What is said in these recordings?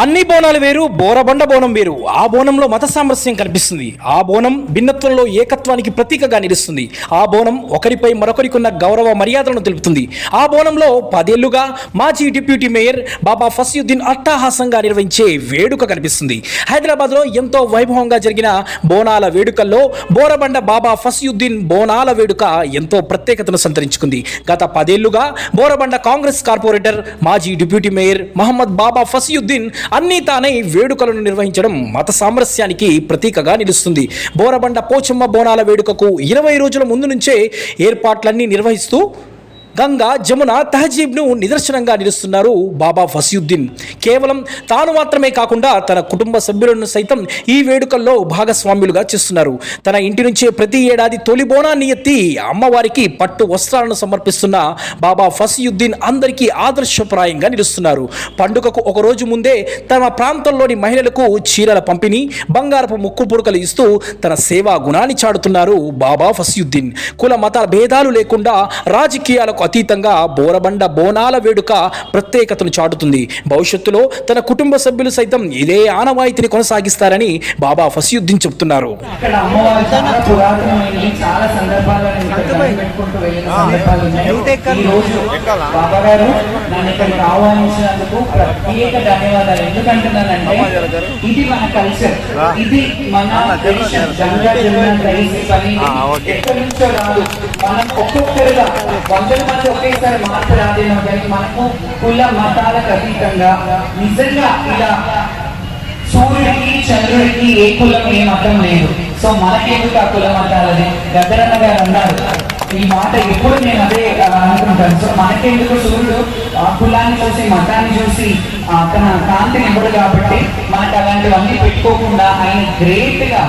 అన్ని బోనాలు వేరు బోరబండ బోనం వేరు. ఆ బోనంలో మత సామరస్యం కనిపిస్తుంది. ఆ బోనం భిన్నత్వంలో ఏకత్వానికి ప్రతీకగా నిలుస్తుంది. ఆ బోనం ఒకరిపై మరొకరికి ఉన్న గౌరవ మర్యాదలను తెలుపుతుంది. ఆ బోనంలో పదేళ్ళుగా మాజీ డిప్యూటీ మేయర్ బాబా ఫసియుద్దీన్ అట్టహాసంగా నిర్వహించే వేడుక కనిపిస్తుంది. హైదరాబాద్లో ఎంతో వైభవంగా జరిగిన బోనాల వేడుకల్లో బోరబండ బాబా ఫసియుద్దీన్ బోనాల వేడుక ఎంతో ప్రత్యేకతను సంతరించుకుంది. గత పదేళ్ళుగా బోరబండ కాంగ్రెస్ కార్పొరేటర్ మాజీ డిప్యూటీ మేయర్ మహమ్మద్ బాబా ఫసియుద్దీన్ అన్నీ తానై వేడుకలను నిర్వహించడం మత సామరస్యానికి ప్రతీకగా నిలుస్తుంది. బోరబండ పోచమ్మ బోనాల వేడుకకు ఇరవై రోజుల ముందు నుంచే ఏర్పాట్లన్నీ నిర్వహిస్తూ గంగా జమున తహజీబ్ను నిదర్శనంగా నిలుస్తున్నారు బాబా ఫసియుద్దీన్. కేవలం తాను మాత్రమే కాకుండా తన కుటుంబ సభ్యులను సైతం ఈ వేడుకల్లో భాగస్వామ్యులుగా చేస్తున్నారు. తన ఇంటి నుంచే ప్రతి ఏడాది తొలి బోనాన్ని ఎత్తి అమ్మవారికి పట్టు వస్త్రాలను సమర్పిస్తున్న బాబా ఫసియుద్దీన్ అందరికీ ఆదర్శప్రాయంగా నిలుస్తున్నారు. పండుగకు ఒక రోజు ముందే తమ ప్రాంతంలోని మహిళలకు చీరల పంపిణీ బంగారపు ముక్కు పుడకలు ఇస్తూ తన సేవా గుణాన్ని చాటుతున్నారు బాబా ఫసియుద్దీన్. కుల మత భేదాలు లేకుండా రాజకీయాలకు అతీతంగా బోరబండ బోనాల వేడుక ప్రత్యేకతను చాటుతుంది. భవిష్యత్తులో తన కుటుంబ సభ్యులు సైతం ఇదే ఆనవాయితీని కొనసాగిస్తారని బాబా ఫసియుద్దీన్ చెబుతున్నారు. ఇది మన కల్చర్. ఇది మన ఎక్కడి నుంచో రాదు. మనం ఒక్కొక్కరుగా వందల మంది ఒకేసారి మార్పు రాదేమో కానీ మనకు కుల మతాలకు అతీతంగా నిజంగా ఇలా సూర్యుడికి చంద్రుడికి ఏ కులం ఏ మతం లేదు. సో మనకేందుకు ఆ కుల మతాలది గద్దరన్న గారు అన్నారు. ఈ మాట ఎప్పుడు నేను అదే అనుకుంటాను. సో మనకెందుకు సూర్యుడు కులాన్ని చూసి మతాన్ని చూసి తన కాంతిని ఇవ్వడు కాబట్టి మనకు అలాంటివన్నీ పెట్టుకోకుండా ఆయన గ్రేట్గా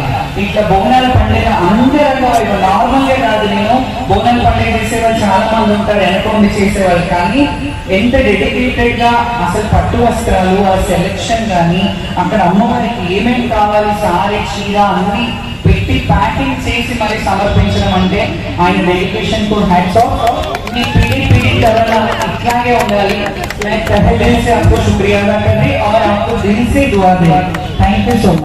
ఇట్లా బోనాల పండుగ అందరంగా నార్మల్గా కాదు నేను. బోనాల పండుగ చేసేవాళ్ళు చాలా మంది ఉంటారు ఎనకొండి చేసేవాళ్ళు. కానీ ఎంత డెడికేటెడ్గా అసలు పట్టు వస్త్రాలు ఆ సెలెక్షన్ కానీ అక్కడ అమ్మవారికి ఏమేమి కావాలి సారీ చీర అన్ని పెట్టి ప్యాకింగ్ చేసి మరి సమర్పించడం అంటే ఆయన డెడికేషన్ టు హ్యాట్స్ ఆఫ్. మీ मैं पहले से आपको शुक्रिया अदा कर रही और आपको दिल से दुआ दे थैंक यू सो मच